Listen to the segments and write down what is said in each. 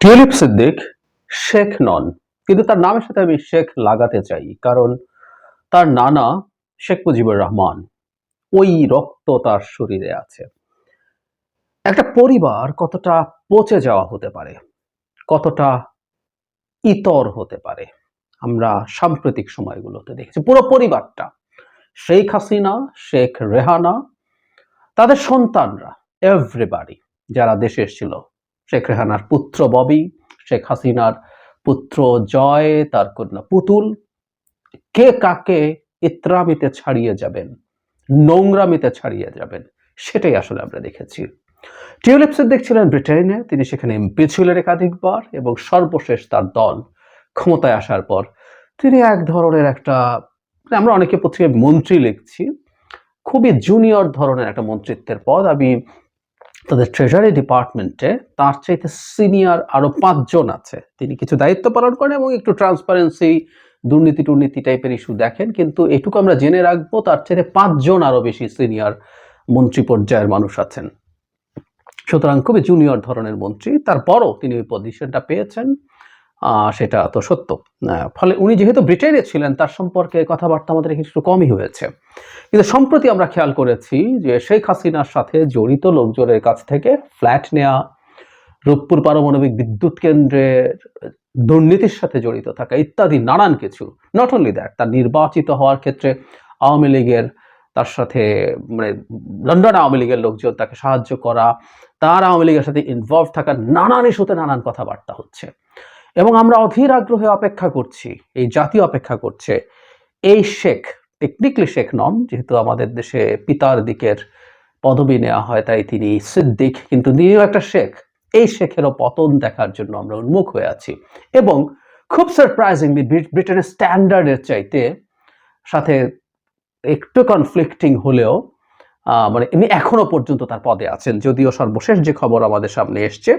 Tulip Siddique Sheikh নন। কিন্তু তার নামের সাথে আমি শেখ লাগাতে চাই, কারণ তার নানা শেখ মুজিবুর রহমান ওই রক্ত তার শরীরে আছে। একটা পরিবার কতটা পচে যাওয়া হতে পারে, কতটা ইতর হতে পারে, আমরা সাম্প্রতিক সময়গুলোতে দেখেছি। পুরো পরিবারটা, শেখ হাসিনা, শেখ রেহানা, তাদের সন্তানরা এভরিবাডি যারা দেশে এসেছিল শেখ রেহানার পুত্র ববি, শেখ হাসিনার পুত্র জয়, তার কন্যা পুতুল। কে কাকে ইত্রামিতে ছাড়িয়ে যাবেন, নোংরামিতে ছাড়িয়ে যাবেন, সেটাই আসলে আমরা দেখেছি। টিউলিপ সিদ্দিক ছিলেন ব্রিটেনে, তিনি সেখানে এমপি ছিলেন একাধিকবার এবং সর্বশেষ তার দল ক্ষমতায় আসার পর তিনি এক ধরনের একটা মানে আমরা অনেকে পত্রিকায় মন্ত্রী লিখছি, খুবই জুনিয়র ধরনের একটা মন্ত্রিত্বের পদ। আমি তাদের ট্রেজারি ডিপার্টমেন্টে তার চাইতে সিনিয়র আরও পাঁচজন আছে। তিনি কিছু দায়িত্ব পালন করেন এবং একটু ট্রান্সপারেন্সি দুর্নীতি টুর্নীতি টাইপের ইস্যু দেখেন, কিন্তু এটুকু আমরা জেনে রাখব তার চাইতে পাঁচজন আরও বেশি সিনিয়র মন্ত্রী পর্যায়ের মানুষ আছেন। সুতরাং খুবই জুনিয়র ধরনের মন্ত্রী। তারপরও তিনি ওই পজিশনটা পেয়েছেন। সেটা তো সত্য। ফলে উনি যেহেতু ব্রিটেনে ছিলেন, তার সম্পর্কে কথাবার্তা আমাদের একটু কমই হয়েছে। কিন্তু সম্প্রতি আমরা খেয়াল করেছি যে শেখ হাসিনার সাথে জড়িত লোকজনের কাছ থেকে ফ্ল্যাট নেওয়া রূপপুর পারমাণবিক বিদ্যুৎ কেন্দ্রের দুর্নীতির সাথে জড়িত থাকা ইত্যাদি নানান কিছু নট অনলি দ্যাট তার নির্বাচিত হওয়ার ক্ষেত্রে আওয়ামী লীগের, তার সাথে মানে লন্ডন আওয়ামী লীগের লোকজন তাকে সাহায্য করা, তার আওয়ামী লীগের সাথে ইনভলভ থাকা নানান ইস্যুতে নানান কথাবার্তা হচ্ছে। এবং আমরা অধীর আগ্রহে অপেক্ষা করছি, এই জাতি অপেক্ষা করছে। এই শেখ টেকনিক্যালি শেখ নন, যেহেতু আমাদের দেশে পিতার দিকের পদবি নেওয়া হয়, তাই তিনি সিদ্দিক, কিন্তু তিনিও একটা শেখ। এই শেখেরও পতন দেখার জন্য আমরা উন্মুখ হয়ে আছি। এবং খুব সারপ্রাইজিংলি ব্রিটেনের স্ট্যান্ডার্ডের চাইতে সাথে একটু কনফ্লিক্টিং হলেও মানে এমনি এখনও পর্যন্ত তার পদে আছেন, যদিও সর্বশেষ যে খবর আমাদের সামনে এসছে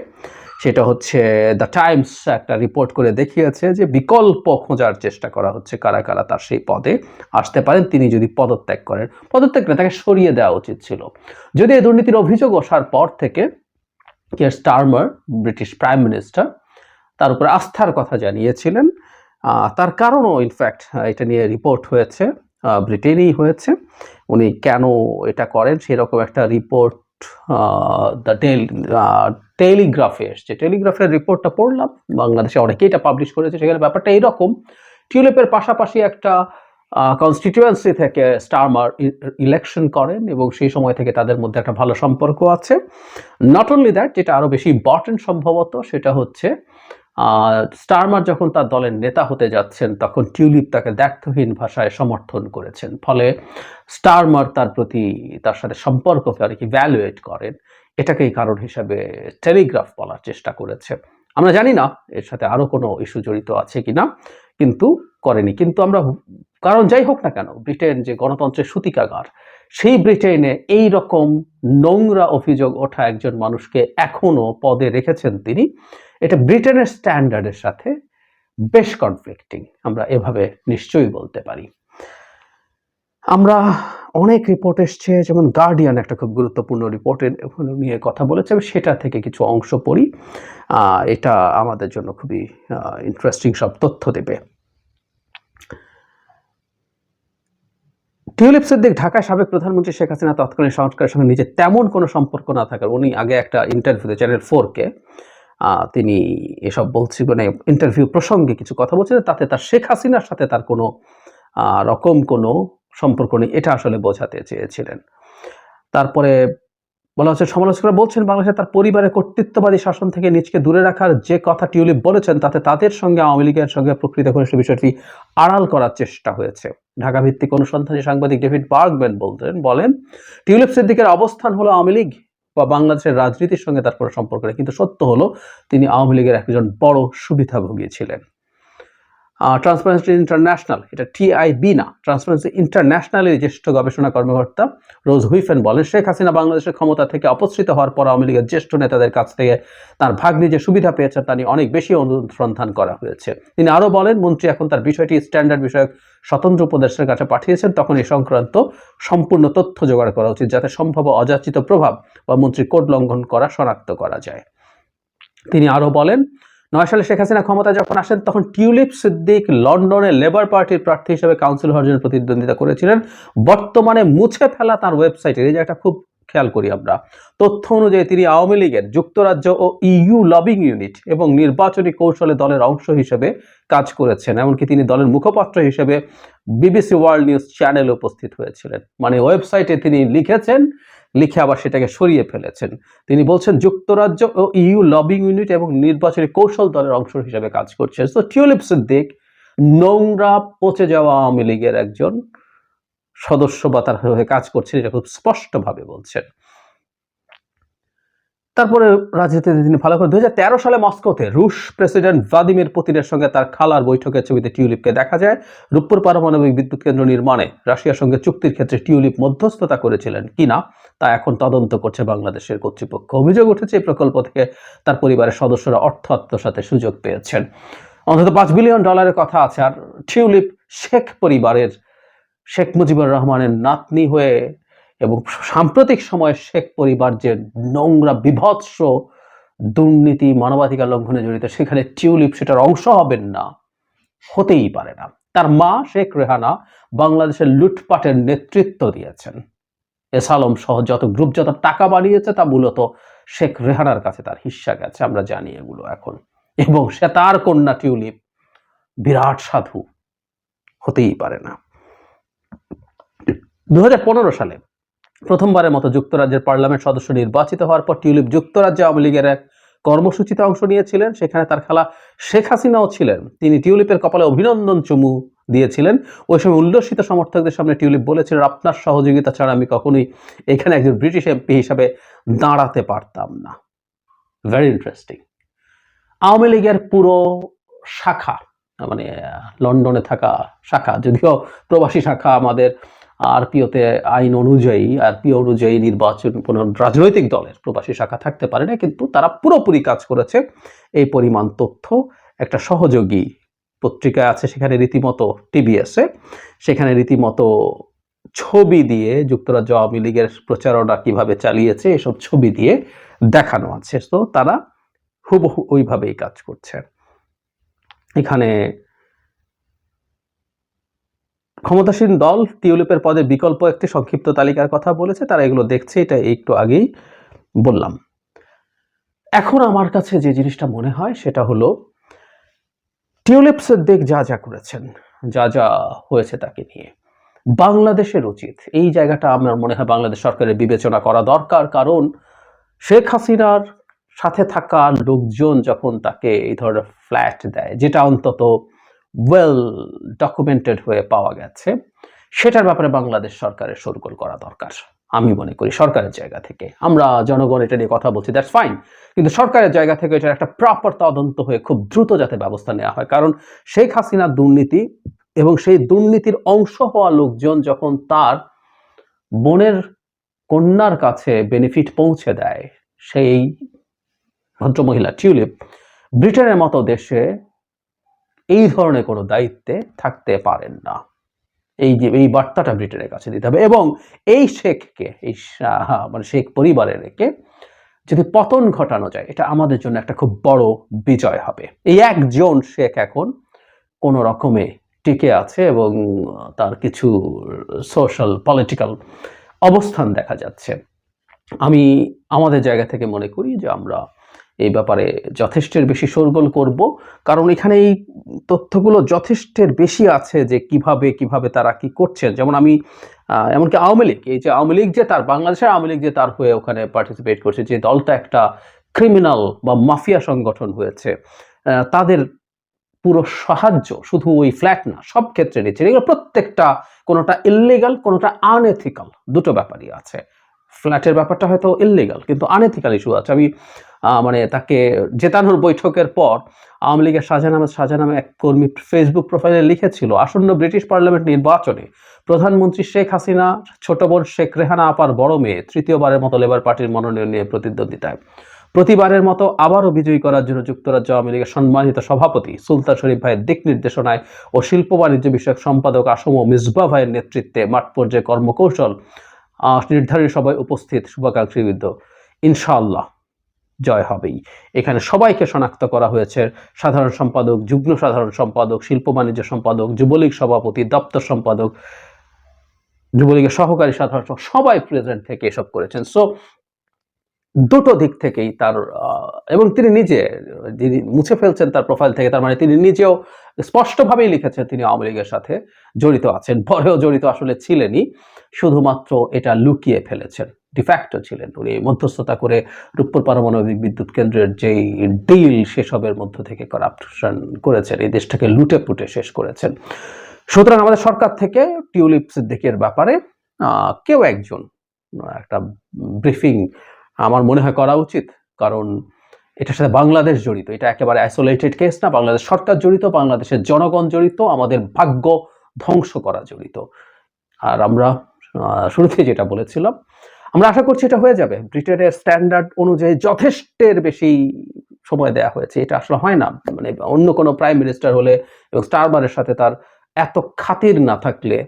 সেটা হচ্ছে দ্য টাইমস একটা রিপোর্ট করে দেখিয়েছে যে বিকল্প খোঁজার চেষ্টা করা হচ্ছে কারা কারা তার সেই পদে। আসতে পারেন, তিনি যদি পদত্যাগ করেন। পদত্যাগ না তাকে সরিয়ে দেওয়া উচিত ছিল। যদি এই দুর্নীতির অভিযোগ ওঠার পর থেকে Keir Starmer, British prime minister, তার উপর আস্থার কথা জানিয়েছিলেন। তার কারণও ইনফ্যাক্ট এটা নিয়ে রিপোর্ট হয়েছে ব্রিটেনেই হয়েছে। উনি কেন এটা করেন? সেরকম একটা রিপোর্ট দ্য টেলিগ্রাফে এসছে। টেলিগ্রাফের রিপোর্টটা পড়লাম, বাংলাদেশে অনেকেই এটা পাবলিশ করেছে, সেখানে ব্যাপারটা এইরকম টিউলিপের পাশাপাশি একটা কনস্টিটিউয়েন্সি থেকে স্টারমার ইলেকশন করেন এবং সেই সময় থেকে তাদের মধ্যে একটা ভালো সম্পর্ক আছে। নট অনলি দ্যাট যেটা আরও বেশি ইম্পর্টেন্ট সম্ভবত, সেটা হচ্ছে স্টারমার যখন তার দলের নেতা হতে যাচ্ছেন, তখন টিউলিপ তাকে দ্ব্যর্থহীন ভাষায় সমর্থন করেছেন। ফলে স্টারমার তার প্রতি, তার সাথে সম্পর্ককে কি ভ্যালুয়েট করেন। এটাকেই কারণ হিসাবে টেলিগ্রাফ বলার চেষ্টা করেছে। আমরা জানি না এর সাথে আরও কোনো ইস্যু জড়িত আছে কিনা, কিন্তু করেনি। কিন্তু আমরা কারণ যাই হোক না কেন, ব্রিটেন যে গণতন্ত্রের সূতিকাগার, সেই ব্রিটেনে এই রকম নোংরা অভিযোগ ওঠা একজন মানুষকে এখনও পদে রেখেছেন তিনি। এটা ব্রিটেনের স্ট্যান্ডার্ডের সাথে বেশ কনফ্লিক্টিং আমরা এভাবে নিশ্চয়ই বলতে পারি। আমরা অনেক রিপোর্ট এসছে, যেমন গার্ডিয়ান একটা খুব গুরুত্বপূর্ণ রিপোর্টের নিয়ে কথা বলেছে, আমি সেটা থেকে কিছু অংশ পড়ি। এটা আমাদের জন্য খুবই ইন্টারেস্টিং সব তথ্য দেবে। টিউলিপ সিদ্দিক ঢাকায় সাবেক প্রধানমন্ত্রী শেখ হাসিনা তৎকালীন সংস্কারের সঙ্গে নিজের তেমন কোনো সম্পর্ক না থাকার, উনি আগে একটা ইন্টারভিউতে চ্যানেল ফোরকে তিনি এসব বলছি মানে ইন্টারভিউ প্রসঙ্গে কিছু কথা বলছিলেন, তাতে তার শেখ হাসিনার সাথে তার কোনো রকম কোনো সম্পর্ক নেই, এটা আসলে বোঝাতে চেয়েছিলেন। তারপরে বলা হচ্ছে, সমালোচকরা বলছেন, বাংলাদেশে তার পরিবারের কর্তৃত্ববাদী শাসন থেকে নিজকে দূরে রাখার যে কথা টিউলিপ বলেছেন, তাতে তাদের সঙ্গে, আওয়ামী লীগের সঙ্গে প্রকৃত ঘনিষ্ঠ বিষয়টি আড়াল করার চেষ্টা হয়েছে। ঢাকা ভিত্তিক অনুসন্ধানী সাংবাদিক ডেভিড বার্গম্যান বলতেন, বলেন, টিউলিপ সিদ্দিকের অবস্থান হলো আওয়ামী লীগ বা বাংলাদেশের রাজনীতির সঙ্গে তার কোনো সম্পর্ক নেই। কিন্তু সত্য হলো, তিনি আওয়ামী লীগের একজন বড় সুবিধাভোগী ছিলেন। ট্রান্সপারেন্সি ইন্টারন্যাশনাল এটা টিআইবি না ট্রান্সপারেন্সি ইন্টারন্যাশনালের জ্যেষ্ঠ গবেষণা কর্মকর্তা রোজ হুইফেন বলেন, শেখ হাসিনা বাংলাদেশের ক্ষমতা থেকে অপসৃত হওয়ার পর আওয়ামী লীগের জ্যেষ্ঠ নেতাদের কাছ থেকে তার ভাগ্নি যে সুবিধা পেয়েছেন তা নিয়ে অনেক বেশি অনুসন্ধান করা হয়েছে। তিনি আরও বলেন, মন্ত্রী এখন তার বিষয়টি স্ট্যান্ডার্ড বিষয়ক স্বতন্ত্র উপদেষ্টার কাছে পাঠিয়েছেন, তখন এই সংক্রান্ত সম্পূর্ণ তথ্য জোগাড় করা উচিত, যাতে সম্ভব অযাচিত প্রভাব বা মন্ত্রী কোড লঙ্ঘন করা শনাক্ত করা যায়। তিনি আরও বলেন নয় সালে শেখ হাসিনা ক্ষমতায় যখন আসেন, তখন টিউলিপ সিদ্দিক লন্ডনে লেবার পার্টির প্রার্থী হিসেবে কাউন্সিল হওয়ার জন্য প্রতিদ্বন্দ্বিতা করেছিলেন। বর্তমানে মুছে ফেলা তার ওয়েবসাইটে। এই জায়গাটা খুব খেয়াল করি আমরা। তথ্য অনুযায়ী তিনি আওয়ামী লীগের যুক্তরাজ্য ও ইইউ লবিং ইউনিট এবং নির্বাচনী কৌশলে দলের অংশ হিসেবে কাজ করেছেন। এমনকি তিনি দলের মুখপাত্র হিসেবে বিবিসি ওয়ার্ল্ড নিউজ চ্যানেলে উপস্থিত হয়েছিলেন। মানে ওয়েবসাইটে তিনি লিখেছেন লিখে আবার সেটাকে সরিয়ে ফেলেছেন। তিনি বলছেন, যুক্তরাজ্য ও ইউ লবিং ইউনিট এবং নির্বাচনী কৌশল দলের অংশ হিসেবে কাজ করছে তো টিউলিপ সিদ্দিক নোংরা পচে যাওয়া আওয়ামী লীগের একজন সদস্য বা তার হয়ে কাজ করছেন, এটা খুব স্পষ্টভাবে বলছেন। তারপরে রাজনীতিতে তিনি ভালো করে, দুই হাজার তেরো সালে মস্কোতে রুশ প্রেসিডেন্ট ভ্লাদিমির পুতিনের সঙ্গে তার খালার বৈঠকের ছবিতে টিউলিপকে দেখা যায়। রূপপুর পারমাণবিক বিদ্যুৎ কেন্দ্র নির্মাণে রাশিয়ার সঙ্গে চুক্তির ক্ষেত্রে টিউলিপ মধ্যস্থতা করেছিলেন কিনা? তা এখন তদন্ত করছে বাংলাদেশের কর্তৃপক্ষ। অভিযোগ উঠেছে, এই প্রকল্প থেকে তার পরিবারের সদস্যরা অর্থ আত্মসাতের সুযোগ পেয়েছেন। অন্তত পাঁচ বিলিয়ন ডলারের কথা আছে, আর টিউলিপ শেখ পরিবারের, শেখ মুজিবুর রহমানের নাতনি হয়ে এবং সাম্প্রতিক সময়ে শেখ পরিবার যে নোংরা, বিভৎস দুর্নীতি, মানবাধিকার লঙ্ঘনে জড়িত, সেখানে টিউলিপ সেটার অংশ হবেন না, হতেই পারে না। তার মা শেখ রেহানা বাংলাদেশের লুটপাটের নেতৃত্ব দিয়েছেন। এস আলম সহ যত গ্রুপ যত টাকা বাড়িয়েছে তা মূলত শেখ রেহানার কাছে তার হিস্সা গেছে। আমরা জানি এগুলো এখন। এবং সে তার কন্যা টিউলিপ বিরাট সাধু হতেই পারে না। দু হাজার পনেরো সালে প্রথমবারের মতো যুক্তরাজ্যের পার্লামেন্ট সদস্য নির্বাচিত হওয়ার পর টিউলিপ যুক্তরাজ্য আওয়ামী লীগের এক কর্মসূচিতে অংশ নিয়েছিলেন। সেখানে তার খালা শেখ হাসিনাও ছিলেন। তিনি টিউলিপের কপালে অভিনন্দন চুমু দিয়েছিলেন। ওই সময় উল্লসিত সমর্থকদের সামনে টিউলিপ বলেছিলেন, আপনার সহযোগিতা ছাড়া আমি কখনোই এখানে একজন ব্রিটিশ এমপি হিসাবে দাঁড়াতে পারতাম না। ভেরি ইন্টারেস্টিং আওয়ামী লীগের পুরো শাখা মানে লন্ডনে থাকা শাখা, যদিও প্রবাসী শাখা আমাদের আরপিওতে আইন অনুযায়ী, আরপিও অনুযায়ী নির্বাচন কোনো রাজনৈতিক দলের প্রবাসী শাখা থাকতে পারে না, কিন্তু তারা পুরোপুরি কাজ করেছে। এই পরিমাণ তথ্য একটা সহযোগী পত্রিকায় আছে, সেখানে রীতিমতো টিবিএসে সেখানে রীতিমতো ছবি দিয়ে যুক্তরাজ্য আওয়ামী লীগের প্রচারণা কীভাবে চালিয়েছে, এসব ছবি দিয়ে দেখানো আছে। তো তারা হুবহু ওইভাবেই কাজ করছে। এখানে ক্ষমতাসীন দল টিউলিপের পদে বিকল্প একটি সংক্ষিপ্ত তালিকার কথা বলেছে, তারা এগুলো দেখছে, এটা একটু আগেই বললাম। এখন আমার কাছে যে জিনিসটা মনে হয়, সেটা হলো টিউলিপ সিদ্দিক যা যা করেছেন, যা যা হয়েছে তাকে নিয়ে। বাংলাদেশের উচিত। এই জায়গাটা আমার মনে হয় বাংলাদেশ সরকারের বিবেচনা করা দরকার। কারণ শেখ হাসিনার সাথে থাকা লোকজন যখন তাকে এই ধরনের ফ্ল্যাট দেয়, যেটা অন্তত ওয়েল ডকুমেন্টেড হয়ে পাওয়া গেছে, সেটার ব্যাপারে বাংলাদেশ সরকারের সরগোল করা দরকার। আমি মনে করি সরকারের জায়গা থেকে। আমরা জনগণ এটা নিয়ে কথা বলছি দ্যাটস ফাইন কিন্তু সরকারের জায়গা থেকে এটার একটা প্রপার তদন্ত হয়ে খুব দ্রুত যাতে ব্যবস্থা নেওয়া হয়। কারণ শেখ হাসিনার দুর্নীতি এবং সেই দুর্নীতির অংশ হওয়া লোকজন যখন তার বোনের কন্যার কাছে বেনিফিট পৌঁছে দেয়, সেই ভদ্রমহিলা টিউলিপ ব্রিটেনের মতো দেশে এই ধরনের কোনো দায়িত্বে থাকতে পারেন না। এই যে, এই বার্তাটা ব্রিটেনের কাছে দিতে হবে। এবং এই শেখকে, এই মানে শেখ পরিবারের রেখে যদি পতন ঘটানো যায়, এটা আমাদের জন্য একটা খুব বড় বিজয় হবে। এই একজন শেখ এখন কোনো রকমে টিকে আছে এবং তার কিছু সোশ্যাল পলিটিক্যাল অবস্থান দেখা যাচ্ছে। আমি আমাদের জায়গা থেকে মনে করি যে আমরা এই ব্যাপারে যথেষ্টের বেশি শোরগোল করব। কারণ এখানে এই তথ্যগুলো যথেষ্টের বেশি আছে যে কীভাবে কীভাবে তারা কি করছেন। যেমন আমি এমনকি আওয়ামী লীগ, এই যে আওয়ামী লীগ যে তার, বাংলাদেশের আওয়ামী লীগ যে তার হয়ে ওখানে পার্টিসিপেট করছে, যে দলটা একটা ক্রিমিনাল বা মাফিয়া সংগঠন হয়েছে তাদের পুরো সাহায্য শুধু ওই ফ্ল্যাট না, সব ক্ষেত্রে নিচ্ছে। এগুলো প্রত্যেকটা কোনোটা ইললিগাল কোনোটা আনএথিক্যাল দুটো ব্যাপারই আছে। ফ্ল্যাটের ব্যাপারটা হয়তো ইললিগাল কিন্তু আনএথিক্যাল ইস্যু আছে। আমি মানে তাকে জেতানোর বৈঠকের পর আওয়ামী লীগের শাহজাহান আহমেদ শাহজাহান এক কর্মী ফেসবুক প্রোফাইলে লিখেছিল, আসন্ন ব্রিটিশ পার্লামেন্ট নির্বাচনে প্রধানমন্ত্রী শেখ হাসিনা, ছোট বোন শেখ রেহানা, আপার বড় মেয়ে, তৃতীয়বারের মতো লেবার পার্টির মনোনয়ন নিয়ে প্রতিদ্বন্দ্বিতায়। প্রতিবারের মতো আবারও বিজয়ী করার জন্য যুক্তরাজ্য আওয়ামী লীগের সম্মানিত সভাপতি সুলতান শরীফ ভাইয়ের দিক নির্দেশনায় ও শিল্প বাণিজ্য বিষয়ক সম্পাদক আসম মিসবা ভাইয়ের নেতৃত্বে মাঠ পর্যায়ে কর্মকৌশল নির্ধারিত সবাই উপস্থিত শুভাকাঙ্ক্ষীবৃদ্ধ ইনশাআল্লাহ। জয় হবেই। এখানে সবাইকে শনাক্ত করা হয়েছে সাধারণ সম্পাদক, যুগ্ম সাধারণ সম্পাদক, শিল্প বাণিজ্য সম্পাদক, যুবলীগ সভাপতি, দপ্তর সম্পাদক, যুবলীগের সহকারী সাধারণ সবাই প্রেজেন্ট থেকে এসব করেছেন। সো দুটো দিক থেকেই তার এবং তিনি নিজে, যিনি মুছে ফেলছেন তার প্রোফাইল থেকে, তার মানে তিনি নিজেও স্পষ্টভাবেই লিখেছেন তিনি আওয়ামী লীগের সাথে জড়িত আছেন, পরেও জড়িত আসলে ছিলেনই, শুধুমাত্র এটা লুকিয়ে ফেলেছেন। ডিফ্যাক্টো ছিলেন। উনি মধ্যস্থতা করে রূপপুর পারমাণবিক বিদ্যুৎ কেন্দ্রের যেই ডিল সেসবের মধ্য থেকে করাপশন করেছেন, এই দেশটাকে লুটে পুটে শেষ করেছেন। সুতরাং আমাদের সরকার থেকে টিউলিপ সিদ্দিকের ব্যাপারে কেউ একজন, একটা ব্রিফিং আমার মনে হয় করা উচিত। কারণ এটার সাথে বাংলাদেশ জড়িত, এটা একেবারে আইসোলেটেড কেস না, বাংলাদেশ সরকার জড়িত, বাংলাদেশের জনগণ জড়িত, আমাদের ভাগ্য ধ্বংস করা জড়িত। আর আমরা শুরুতে যেটা বলেছিলাম আমরা আশা করছি এটা হয়ে যাবে। ব্রিটেনের স্ট্যান্ডার্ড অনুযায়ী যথেষ্টের বেশি সময় দেয়া হয়েছে। এটা আসলে হয় না। মানে অন্য কোনো প্রাইম মিনিস্টার হলে এবং স্টারবারের সাথে তার এত খাতির না থাকলে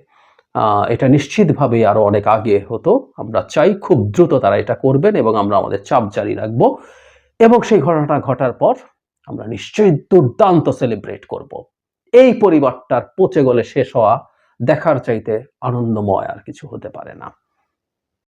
এটা নিশ্চিতভাবেই আরও অনেক আগে হতো। আমরা চাই খুব দ্রুত তারা এটা করবেন এবং আমরা আমাদের চাপ জারি রাখব এবং সেই ঘটনাটা ঘটার পর আমরা নিশ্চয়ই দুর্দান্ত সেলিব্রেট করব। এই পরিবারটার পচে গলে শেষ হওয়া দেখার চাইতে আনন্দময় আর কিছু হতে পারে না।